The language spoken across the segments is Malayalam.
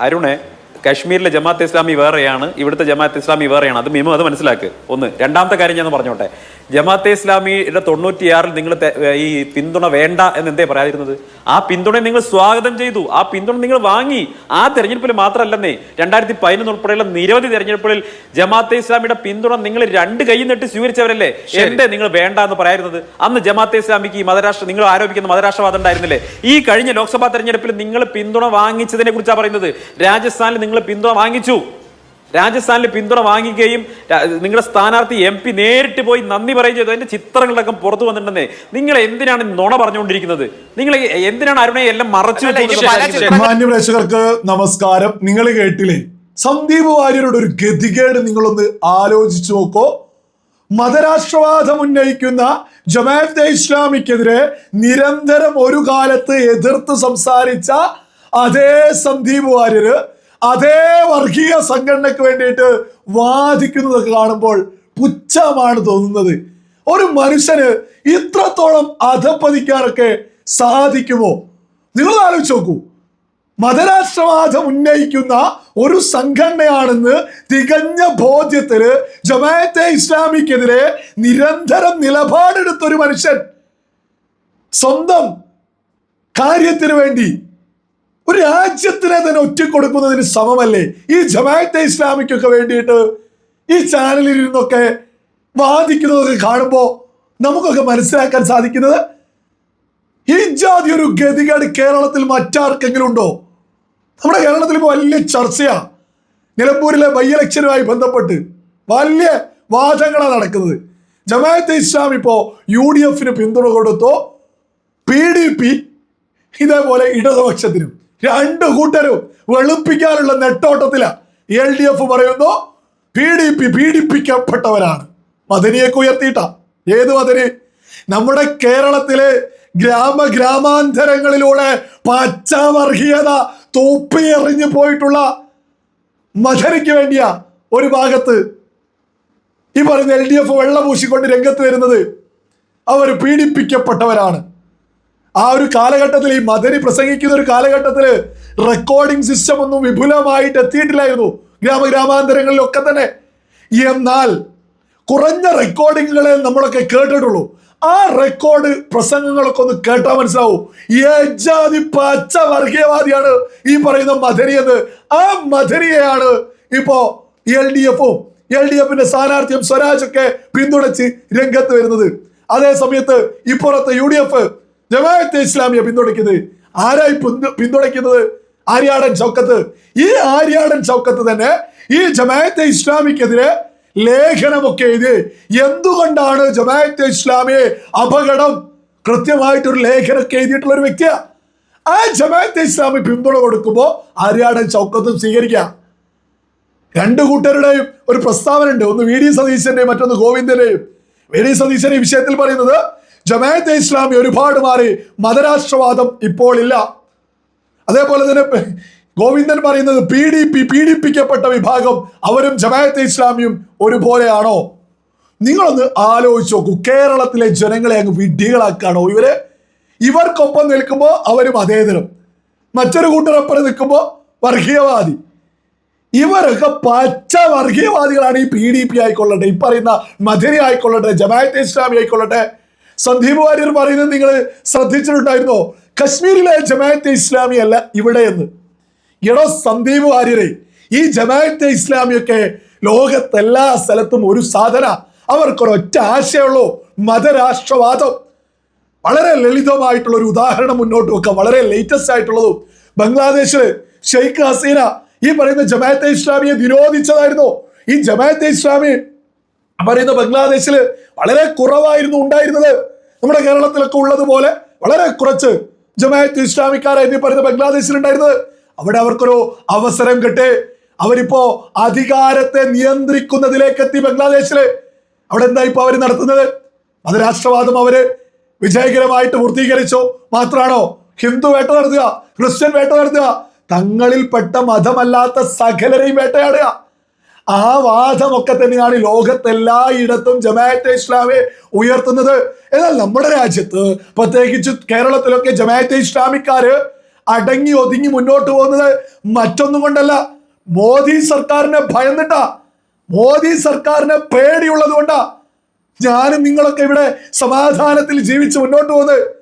അരുണെ കാശ്മീരിലെ ജമാഅത്ത് ഇസ്ലാമി വേറെയാണ് ഇവിടുത്തെ ജമാഅത്ത് ഇസ്ലാമി വേറെയാണ്. അത് മിമോ അത് മനസ്സിലാക്കുക ഒന്ന് രണ്ടാമത്തെ കാര്യം ഞാൻ പറഞ്ഞോട്ടെ. ജമാഅത്തെ ഇസ്ലാമിയുടെ തൊണ്ണൂറ്റിയാറിൽ നിങ്ങൾ ഈ പിന്തുണ വേണ്ട എന്ന് എന്തേ പറയാതിരുന്നത്? ആ പിന്തുണ നിങ്ങൾ സ്വാഗതം ചെയ്തു. ആ പിന്തുണ നിങ്ങൾ വാങ്ങി. ആ തെരഞ്ഞെടുപ്പിൽ മാത്രമല്ലെന്നേ രണ്ടായിരത്തി പതിനൊന്ന് ഉൾപ്പെടെയുള്ള നിരവധി തെരഞ്ഞെടുപ്പുകളിൽ ജമാഅത്തെ ഇസ്ലാമിയുടെ പിന്തുണ നിങ്ങൾ രണ്ട് കൈ നെട്ട് സ്വീകരിച്ചവരല്ലേ? എന്തേ നിങ്ങൾ വേണ്ട എന്ന് പറയായിരുന്നത് അന്ന് ജമാഅത്തെ ഇസ്ലാമിക്ക് ഈ മതരാഷ്ട്ര നിങ്ങൾ ആരോപിക്കുന്ന മതരാഷ്ട്രവാദം ഉണ്ടായിരുന്നില്ലേ? ഈ കഴിഞ്ഞ ലോക്സഭാ തെരഞ്ഞെടുപ്പിൽ നിങ്ങൾ പിന്തുണ വാങ്ങിച്ചതിനെ കുറിച്ചാണ് പറയുന്നത്? രാജസ്ഥാനിൽ നിങ്ങൾ പിന്തുണ വാങ്ങിച്ചു. രാജസ്ഥാനിൽ പിന്തുണ വാങ്ങിക്കുകയും നിങ്ങളുടെ സ്ഥാനാർത്ഥി എം പി നേരിട്ട് പോയി നന്ദി പറയുകയും ചെയ്തു. അതിന്റെ ചിത്രങ്ങളൊക്കെ പുറത്തു വന്നിട്ടുണ്ടെന്നേ. നിങ്ങൾ എന്തിനാണ് നുണ പറഞ്ഞുകൊണ്ടിരിക്കുന്നത്? നിങ്ങൾ എന്തിനാണ് അരുണയെ എല്ലാം മറച്ചു മാന്യ പ്രേക്ഷകർക്ക് നമസ്കാരം. നിങ്ങൾ കേട്ടില്ലേ? സന്ദീപ് വാര്യരുടെ ഒരു ഗതികേട് നിങ്ങളൊന്ന് ആലോചിച്ചു നോക്കോ. മതരാഷ്ട്രവാദം ഉന്നയിക്കുന്ന ജമാഅത്തെ ഇസ്ലാമിക്കെതിരെ നിരന്തരം ഒരു കാലത്ത് എതിർത്ത് സംസാരിച്ച അതേ സന്ദീപ് വാര്യര് അതേ വർഗീയ സംഘടനക്ക് വേണ്ടിയിട്ട് വാദിക്കുന്നതൊക്കെ കാണുമ്പോൾ പുച്ഛമാണ് തോന്നുന്നത്. ഒരു മനുഷ്യന് ഇത്രത്തോളം അധപ്പതിക്കാനൊക്കെ സാധിക്കുമോ? നിങ്ങൾ ആലോചിച്ച് നോക്കൂ. മതരാഷ്ട്രവാദം ഉന്നയിക്കുന്ന ഒരു സംഘടനയാണെന്ന് തികഞ്ഞ ബോധ്യത്തിൽ ജമാഅത്തെ ഇസ്ലാമിക്കെതിരെ നിരന്തരം നിലപാടെടുത്തൊരു മനുഷ്യൻ സ്വന്തം കാര്യത്തിന് വേണ്ടി ഒരു രാജ്യത്തിനെ തന്നെ ഒറ്റക്കൊടുക്കുന്നതിന് സമമല്ലേ? ഈ ജമാഅത്തെ ഇസ്ലാമിക്കൊക്കെ വേണ്ടിയിട്ട് ഈ ചാനലിൽ ഇരുന്നൊക്കെ വാദിക്കുന്നതൊക്കെ കാണുമ്പോൾ നമുക്കൊക്കെ മനസ്സിലാക്കാൻ സാധിക്കുന്നത് ഈ ജാതി ഒരു ഗതികേട് കേരളത്തിൽ മറ്റാർക്കെങ്കിലും ഉണ്ടോ? നമ്മുടെ കേരളത്തിൽ ഇപ്പോൾ വലിയ ചർച്ചയാ. നിലമ്പൂരിലെ ബൈ ബന്ധപ്പെട്ട് വലിയ വാദങ്ങളാണ് നടക്കുന്നത്. ജമാഅത്തെ ഇസ്ലാം ഇപ്പോൾ യു ഡി എഫിന് പിന്തുണ കൊടുത്തോ? പി ഡി പി ഇതേപോലെ ഇടതുപക്ഷത്തിനും. രണ്ടു കൂട്ടരും വെളുപ്പിക്കാനുള്ള നെട്ടോട്ടത്തില. എൽ ഡി എഫ് പറയുന്നു പി ഡി പി പീഡിപ്പിക്കപ്പെട്ടവരാണ്. മദനിയൊക്കെ ഉയർത്തിയിട്ട. ഏത് മദനി? നമ്മുടെ കേരളത്തിലെ ഗ്രാമ ഗ്രാമാന്തരങ്ങളിലൂടെ പച്ചവർഗീയത തോപ്പി എറിഞ്ഞു പോയിട്ടുള്ള മദനിക്ക് വേണ്ടിയാ ഒരു ഭാഗത്ത് ഈ പറയുന്ന എൽ ഡി എഫ് വെള്ളപൂശിക്കൊണ്ട് രംഗത്ത് വരുന്നത്. അവർ പീഡിപ്പിക്കപ്പെട്ടവരാണ്. ആ ഒരു കാലഘട്ടത്തിൽ ഈ മദരി പ്രസംഗിക്കുന്ന ഒരു കാലഘട്ടത്തിൽ റെക്കോർഡിംഗ് സിസ്റ്റം ഒന്നും വിപുലമായിട്ട് എത്തിയിട്ടില്ലായിരുന്നു. ഗ്രാമഗ്രാമാന്തരങ്ങളിലൊക്കെ തന്നെ. എന്നാൽ കുറഞ്ഞ റെക്കോർഡിങ്ങുകളെ നമ്മളൊക്കെ കേട്ടിട്ടുള്ളൂ. ആ റെക്കോർഡ് പ്രസംഗങ്ങളൊക്കെ ഒന്ന് കേട്ടാൽ മനസ്സിലാവും. ഏജാതി പച്ച വർഗീയവാദിയാണ് ഈ പറയുന്ന മധരി എന്ന്. ആ മധരിയെയാണ് ഇപ്പോ എൽ ഡി എഫും എൽ ഡി എഫിന്റെ സ്ഥാനാർത്ഥിയും സ്വരാജ് ഒക്കെ പിന്തുണച്ച് രംഗത്ത് വരുന്നത്. അതേ സമയത്ത് ഇപ്പുറത്ത് യു ഡി എഫ് ജമാഅത്തെ ഇസ്ലാമിയെ പിന്തുണയ്ക്കുന്നത്? ആരായി പിന്തു- പിന്തുണയ്ക്കുന്നത്? ആര്യാടൻ ചൗക്കത്ത്. ഈ ആര്യാടൻ ചൗക്കത്ത് തന്നെ ഈ ജമാഅത്തെ ഇസ്ലാമിക്കെതിരെ ലേഖനമൊക്കെ എഴുതി എന്തുകൊണ്ടാണ് ജമാഅത്തെ ഇസ്ലാമിയെ അപകടം? കൃത്യമായിട്ടൊരു ലേഖനമൊക്കെ എഴുതിയിട്ടുള്ള ഒരു വ്യക്തിയാ. ആ ജമാഅത്തെ ഇസ്ലാമി പിന്തുണ കൊടുക്കുമ്പോൾ ആര്യാടൻ ചൗക്കത്തും സ്വീകരിക്കാം. രണ്ടു കൂട്ടരുടെയും ഒരു പ്രസ്താവന ഉണ്ട് ഒന്ന് വി ഡി സതീശന്റെയും മറ്റൊന്ന് ഗോവിന്ദന്റെയും. വി ഡി സതീശൻ ഈ വിഷയത്തിൽ പറയുന്നത് ജമാഅത്തെ ഇസ്ലാമി ഒരുപാട് മാറി. മതരാഷ്ട്രവാദം ഇപ്പോൾ ഇല്ല. അതേപോലെ തന്നെ ഗോവിന്ദൻ പറയുന്നത് പി ഡി പി പീഡിപ്പിക്കപ്പെട്ട വിഭാഗം അവരും ജമാഅത്തെ ഇസ്ലാമിയും ഒരുപോലെയാണോ? നിങ്ങളൊന്ന് ആലോചിച്ച് നോക്കൂ. കേരളത്തിലെ ജനങ്ങളെ അങ്ങ് വിഡ്ഢികളാക്കാണോ ഇവരെ? ഇവർക്കൊപ്പം നിൽക്കുമ്പോൾ അവരും അതേതരം മറ്റൊരു കൂട്ടരപ്പുറം നിൽക്കുമ്പോൾ വർഗീയവാദി. ഇവരൊക്കെ പച്ച വർഗീയവാദികളാണ് ഈ പി ഡി പി ആയിക്കൊള്ളട്ടെ ഈ പറയുന്ന മധുര ആയിക്കൊള്ളട്ടെ ജമാഅത്തെ ഇസ്ലാമി ആയിക്കൊള്ളട്ടെ. സന്ദീപ് വാര്യർ പറയുന്നത് നിങ്ങൾ ശ്രദ്ധിച്ചിട്ടുണ്ടായിരുന്നോ? കശ്മീരിലെ ജമാഅത്തെ ഇസ്ലാമി അല്ല ഇവിടെ എന്ന്. എടോ സന്ദീപ് വാര്യരെ ഈ ജമാഅത്തെ ഇസ്ലാമിയൊക്കെ ലോകത്തെല്ലാ സ്ഥലത്തും ഒരു സാധന. അവർക്കൊരൊറ്റ ആശയമുള്ളൂ മതരാഷ്ട്രവാദം. വളരെ ലളിതമായിട്ടുള്ള ഒരു ഉദാഹരണം മുന്നോട്ട് വെക്കാം. വളരെ ലേറ്റസ്റ്റ് ആയിട്ടുള്ളതും. ബംഗ്ലാദേശിൽ ഷെയ്ഖ് ഹസീന ഈ പറയുന്ന ജമാഅത്തെ ഇസ്ലാമിയെ നിരോധിച്ചതായിരുന്നു ഈ ജമാഅത്തെ ഇസ്ലാമി പറയുന്ന ബംഗ്ലാദേശിൽ വളരെ കുറവായിരുന്നു ഉണ്ടായിരുന്നത്. നമ്മുടെ കേരളത്തിലൊക്കെ ഉള്ളതുപോലെ വളരെ കുറച്ച് ഇസ്ലാമിക്കാരെ എന്നീ പറയുന്ന ബംഗ്ലാദേശിൽ ഉണ്ടായിരുന്നത് അവിടെ അവർക്കൊരു അവസരം കിട്ടി. അവരിപ്പോ അധികാരത്തെ നിയന്ത്രിക്കുന്നതിലേക്ക് എത്തി ബംഗ്ലാദേശിൽ. അവിടെ എന്താ ഇപ്പൊ അവർ നടത്തുന്നത്? രാഷ്ട്രവാദം അവർ വിജയകരമായിട്ട് പൂർത്തീകരിച്ചു. മാത്രാണോ? ഹിന്ദു വേട്ട നടത്തുക ക്രിസ്ത്യൻ വേട്ട നടത്തുക. തങ്ങളിൽപ്പെട്ട മതമല്ലാത്ത സകലരെയും വേട്ടയാടുക. ആ വാദമൊക്കെ തന്നെയാണ് ലോകത്തെല്ലായിടത്തും ജമാഅത്തെ ഇസ്ലാമെ ഉയർത്തുന്നത്. എന്നാൽ നമ്മുടെ രാജ്യത്ത് പ്രത്യേകിച്ച് കേരളത്തിലൊക്കെ ജമാഅത്തെ ഇസ്ലാമിക്കാര് അടങ്ങി ഒതുങ്ങി മുന്നോട്ട് പോകുന്നത് മറ്റൊന്നും കൊണ്ടല്ല. മോദി സർക്കാരിനെ ഭയന്നിട്ടാ. മോദി സർക്കാരിനെ പേടിയുള്ളത് കൊണ്ടാ. ഞാനും നിങ്ങളൊക്കെ ഇവിടെ സമാധാനത്തിൽ ജീവിച്ച് മുന്നോട്ട് പോകുന്നത്.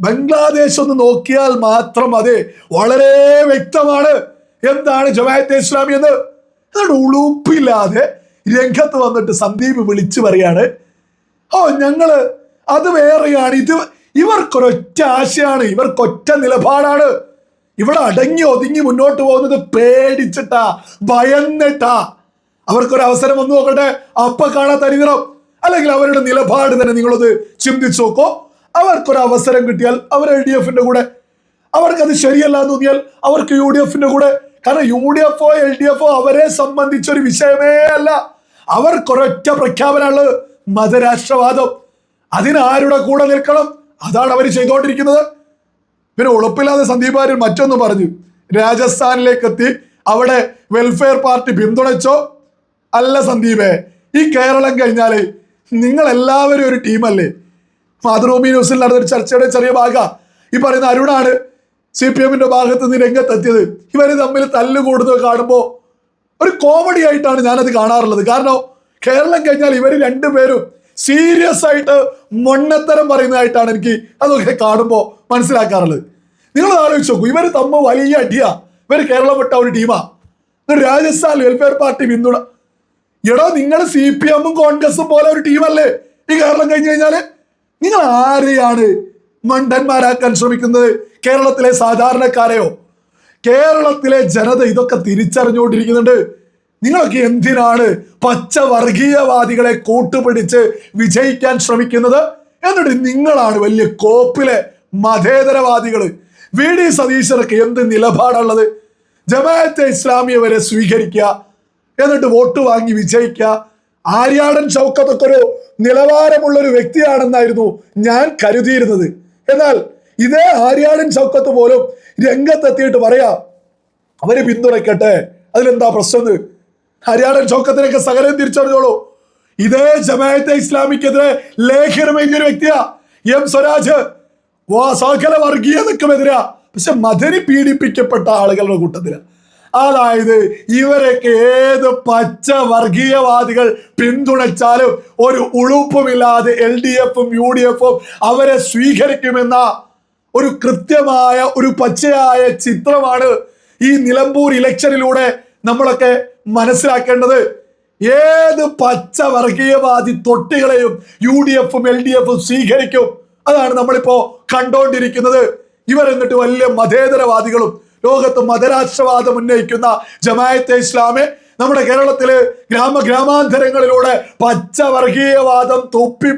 ബംഗ്ലാദേശ് ഒന്ന് നോക്കിയാൽ മാത്രം അത് വളരെ വ്യക്തമാണ്. എന്താണ് ജമാഅത്തെ ഇസ്ലാമി എന്ന്? അതുകൊണ്ട് ഉളുപ്പില്ലാതെ രംഗത്ത് വന്നിട്ട് സന്ദീപ് വിളിച്ചു പറയാണ് ഓ ഞങ്ങൾ അത് വേറെയാണ്. ഇത് ഇവർക്കൊരൊറ്റ ആശയാണ് ഇവർക്കൊറ്റ നിലപാടാണ്. ഇവിടെ അടങ്ങി ഒതുങ്ങി മുന്നോട്ട് പോകുന്നത് പേടിച്ചിട്ടാ ഭയന്നിട്ടാ. അവർക്കൊരു അവസരം വന്നു നോക്കട്ടെ. അപ്പ കാണാത്ത അരിതരം അല്ലെങ്കിൽ അവരുടെ നിലപാട് തന്നെ നിങ്ങളത് ചിന്തിച്ചു നോക്കോ. അവർക്കൊരു അവസരം കിട്ടിയാൽ അവർ എൽ ഡി എഫിന്റെ കൂടെ. അവർക്കത് ശരിയല്ല എന്ന് തോന്നിയാൽ അവർക്ക് യു ഡി എഫിന്റെ കൂടെ. കാരണം യു ഡി എഫോ എൽ ഡി എഫോ അവരെ സംബന്ധിച്ചൊരു വിഷയമേ അല്ല. അവർക്കൊരൊറ്റ പ്രഖ്യാപനമാണ് മതരാഷ്ട്രവാദം. അതിനാരുടെ കൂടെ നിൽക്കണം? അതാണ് അവർ ചെയ്തുകൊണ്ടിരിക്കുന്നത് പിന്നെ ഉളപ്പില്ലാതെ സന്ദീപ് ആര്യൻ മറ്റൊന്ന് പറഞ്ഞു. രാജസ്ഥാനിലേക്ക് എത്തി അവിടെ വെൽഫെയർ പാർട്ടി പിന്തുണച്ചോ? അല്ല സന്ദീപേ ഈ കേരളം കഴിഞ്ഞാൽ നിങ്ങൾ എല്ലാവരും ഒരു ടീമല്ലേ മാതൃഭൂമി ന്യൂസിൽ നടന്നൊരു ചർച്ചയുടെ ചെറിയ ഭാഗ. ഈ പറയുന്ന അരുണാണ് സി പി എമ്മിന്റെ ഭാഗത്ത് നിന്ന് രംഗത്തെത്തിയത്. ഇവർ തമ്മിൽ തല്ലുകൂടുന്നത് കാണുമ്പോൾ ഒരു കോമഡി ആയിട്ടാണ് ഞാനത് കാണാറുള്ളത്. കാരണം കേരളം കഴിഞ്ഞാൽ ഇവർ രണ്ടുപേരും സീരിയസ് ആയിട്ട് മൊണ്ണത്തരം പറയുന്നതായിട്ടാണ് എനിക്ക് അതൊക്കെ കാണുമ്പോൾ മനസ്സിലാക്കാറുള്ളത്. നിങ്ങൾ ആലോചിച്ച് നോക്കൂ ഇവർ തമ്മ വലിയ അടിയാ. ഇവർ കേരളം വിട്ട ഒരു ടീമാ രാജസ്ഥാൻ വെൽഫെയർ പാർട്ടി പിന്തുണ. എടോ നിങ്ങൾ സി പി എമ്മും കോൺഗ്രസും പോലെ ഒരു ടീമല്ലേ ഈ കേരളം കഴിഞ്ഞു കഴിഞ്ഞാൽ നിങ്ങൾ ആരെയാണ് മണ്ടന്മാരാക്കാൻ ശ്രമിക്കുന്നത് കേരളത്തിലെ സാധാരണക്കാരെയോ? കേരളത്തിലെ ജനത ഇതൊക്കെ തിരിച്ചറിഞ്ഞുകൊണ്ടിരിക്കുന്നുണ്ട്. നിങ്ങളൊക്കെ എന്തിനാണ് പച്ച വർഗീയവാദികളെ കൂട്ടുപിടിച്ച് വിജയിക്കാൻ ശ്രമിക്കുന്നത്? എന്നിട്ട് നിങ്ങളാണ് വലിയ കോപ്പിലെ മതേതരവാദികൾ വി. ഡി. സതീശനൊക്കെ എന്ത് നിലപാടുള്ളത്? ജമാഅത്തെ ഇസ്ലാമിയെ വരെ സ്വീകരിക്കുക എന്നിട്ട് വോട്ട് വാങ്ങി വിജയിക്കുക. ആര്യാടൻ ചൗക്കത്തൊക്കെ ഒരു നിലവാരമുള്ള ഒരു വ്യക്തിയാണെന്നായിരുന്നു ഞാൻ കരുതിയിരുന്നത്. എന്നാൽ ഇതേ ഹരിയാടൻ ചൗക്കത്ത് പോലും രംഗത്തെത്തിയിട്ട് പറയാ. അവർ പിന്തുണയ്ക്കട്ടെ. അതിലെന്താ പ്രശ്നം ഹരിയാടൻ ചൗക്കത്തിനൊക്കെ സകലം തിരിച്ചറിഞ്ഞോളൂ. ഇതേ ജമായത്തെ ഇസ്ലാമിക്കെതിരെ ലേഖനം വ്യക്തിയാ എം സ്വരാജ്. സകല വർഗീയതക്കുമെതിരാ പക്ഷെ മദനി പീഡിപ്പിക്കപ്പെട്ട ആളുകളുടെ കൂട്ടത്തിൽ. അതായത് ഇവരൊക്കെ ഏത് പച്ച വർഗീയവാദികൾ പിന്തുണച്ചാലും ഒരു ഉളുപ്പുമില്ലാതെ എൽ ഡി എഫും യു ഡി എഫും അവരെ സ്വീകരിക്കുമെന്ന ഒരു കൃത്യമായ ഒരു പച്ചയായ ചിത്രമാണ് ഈ നിലമ്പൂർ ഇലക്ഷനിലൂടെ നമ്മളൊക്കെ മനസ്സിലാക്കേണ്ടത്. ഏത് പച്ച വർഗീയവാദി തൊട്ടികളെയും യു ഡി എഫും എൽ ഡി എഫും സ്വീകരിക്കും? അതാണ് നമ്മളിപ്പോ കണ്ടോണ്ടിരിക്കുന്നത്. ഇവർ എന്നിട്ട് വലിയ മതേതരവാദികളും ലോകത്ത് മതരാഷ്ട്രവാദം ഉന്നയിക്കുന്ന ജമായത്തെ ഇസ്ലാമെ നമ്മുടെ കേരളത്തിൽ ഗ്രാമ ഗ്രാമാന്തരങ്ങളിലൂടെ പച്ച വർഗീയവാദം തൊപ്പി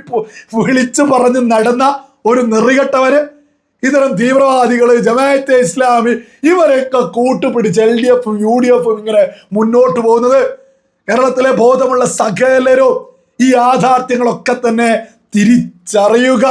വിളിച്ചു പറഞ്ഞ് നടന്ന ഒരു നെറികെട്ടവര് ഇത്തരം തീവ്രവാദികൾ ജമാഅത്തെ ഇസ്ലാമി ഇവരെയൊക്കെ കൂട്ടുപിടിച്ച് എൽ ഡി എഫും യു ഡി എഫും ഇങ്ങനെ മുന്നോട്ട് പോകുന്നത്. കേരളത്തിലെ ബോധമുള്ള സകലരും ഈ യാഥാർത്ഥ്യങ്ങളൊക്കെ തന്നെ തിരിച്ചറിയുക.